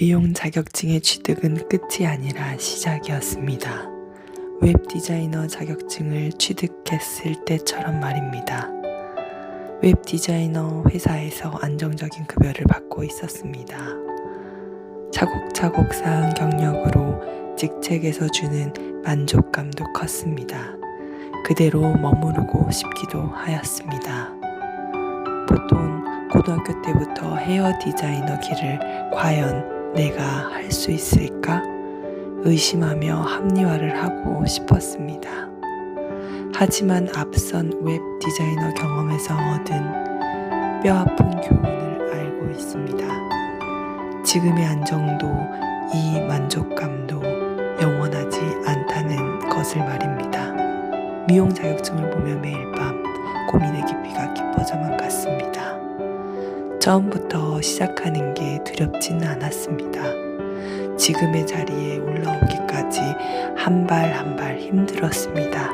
미용 자격증의 취득은 끝이 아니라 시작이었습니다. 웹 디자이너 자격증을 취득했을 때처럼 말입니다. 웹 디자이너 회사에서 안정적인 급여를 받고 있었습니다. 차곡차곡 쌓은 경력으로 직책에서 주는 만족감도 컸습니다. 그대로 머무르고 싶기도 하였습니다. 보통 고등학교 때부터 헤어 디자이너 길을 과연 내가 할 수 있을까 의심하며 합리화를 하고 싶었습니다. 하지만 앞선 웹 디자이너 경험에서 얻은 뼈아픈 교훈을 알고 있습니다. 지금의 안정도 이 만족감도 영원하지 않다는 것을 말입니다. 미용 자격증을 보며 매일 밤 고민의 깊 처음부터 시작하는 게 두렵지는 않았습니다. 지금의 자리에 올라오기까지 한발 한발 힘들었습니다.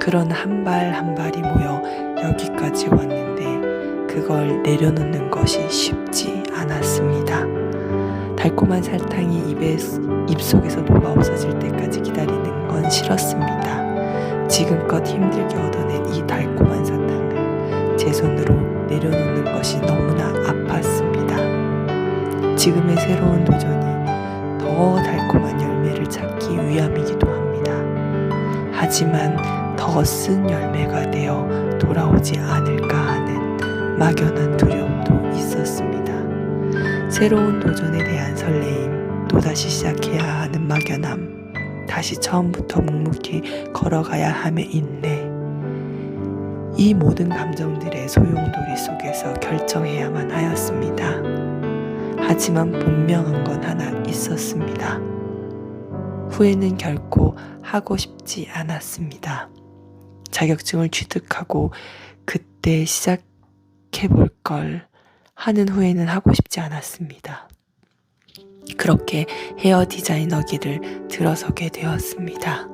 그런 한 발 한 발이 모여 여기까지 왔는데 그걸 내려놓는 것이 쉽지 않았습니다. 달콤한 설탕이 입에, 입속에서 녹아 없어질 때까지 기다리는 건 싫었습니다. 지금껏 힘들게 얻어낸 이 달콤한 사탕을 제 손으로 내려놓는 것이 너무나 아팠습니다. 지금의 새로운 도전이 더 달콤한 열매를 찾기 위함이기도 합니다. 하지만 더 쓴 열매가 되어 돌아오지 않을까 하는 막연한 두려움도 있었습니다. 새로운 도전에 대한 설레임, 또다시 시작해야 하는 막연함, 다시 처음부터 묵묵히 걸어가야 함의 인내, 이 모든 감정들의 소용돌이 속에서 결정해야만 하였습니다. 하지만 분명한 건 하나 있었습니다. 후회는 결코 하고 싶지 않았습니다. 자격증을 취득하고 그때 시작해 볼 걸 하는 후회는 하고 싶지 않았습니다. 그렇게 헤어 디자이너 길을 들어서게 되었습니다.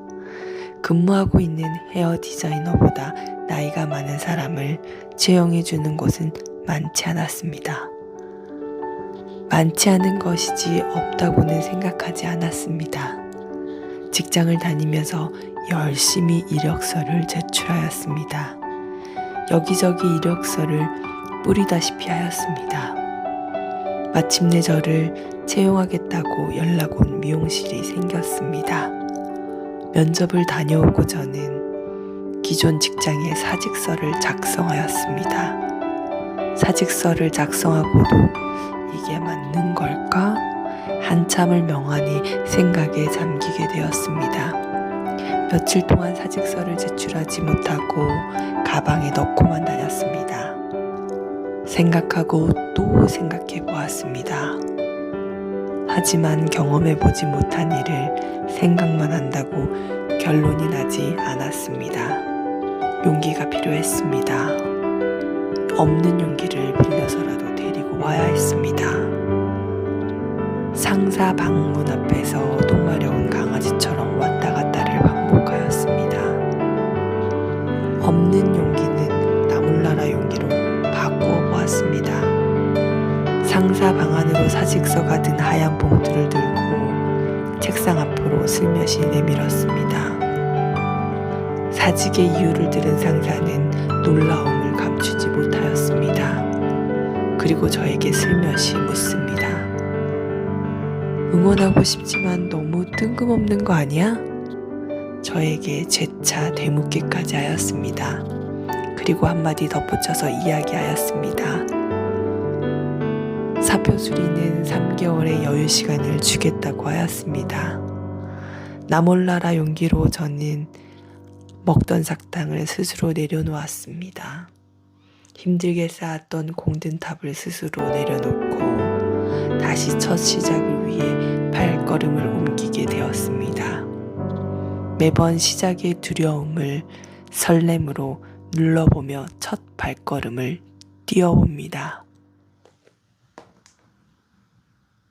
근무하고 있는 헤어 디자이너보다 나이가 많은 사람을 채용해 주는 곳은 많지 않았습니다. 많지 않은 것이지 없다고는 생각하지 않았습니다. 직장을 다니면서 열심히 이력서를 제출하였습니다. 여기저기 이력서를 뿌리다시피 하였습니다. 마침내 저를 채용하겠다고 연락 온 미용실이 생겼습니다. 면접을 다녀오고 저는 기존 직장의 사직서를 작성하였습니다. 사직서를 작성하고도 이게 맞는 걸까? 한참을 명하니 생각에 잠기게 되었습니다. 며칠 동안 사직서를 제출하지 못하고 가방에 넣고만 다녔습니다. 생각하고 또 생각해 보았습니다. 하지만 경험해 보지 못한 일을 생각만 한다고 결론이 나지 않았습니다. 용기가 필요했습니다. 없는 용기를 빌려서라도 데리고 와야 했습니다. 상사 방문 앞에서 똥마려운 강아지처럼 왔다 갔다를 반복하였습니다. 없는 용기 상사 방 안으로 사직서가 든 하얀 봉투를 들고 책상 앞으로 슬며시 내밀었습니다. 사직의 이유를 들은 상사는 놀라움을 감추지 못하였습니다. 그리고 저에게 슬며시 묻습니다. 응원하고 싶지만 너무 뜬금없는 거 아니야? 저에게 재차 되묻기까지 하였습니다. 그리고 한마디 덧붙여서 이야기하였습니다. 사표 수리는 3개월의 여유 시간을 주겠다고 하였습니다. 나몰라라 용기로 저는 먹던 사탕을 스스로 내려놓았습니다. 힘들게 쌓았던 공든탑을 스스로 내려놓고 다시 첫 시작을 위해 발걸음을 옮기게 되었습니다. 매번 시작의 두려움을 설렘으로 눌러보며 첫 발걸음을 뛰어봅니다.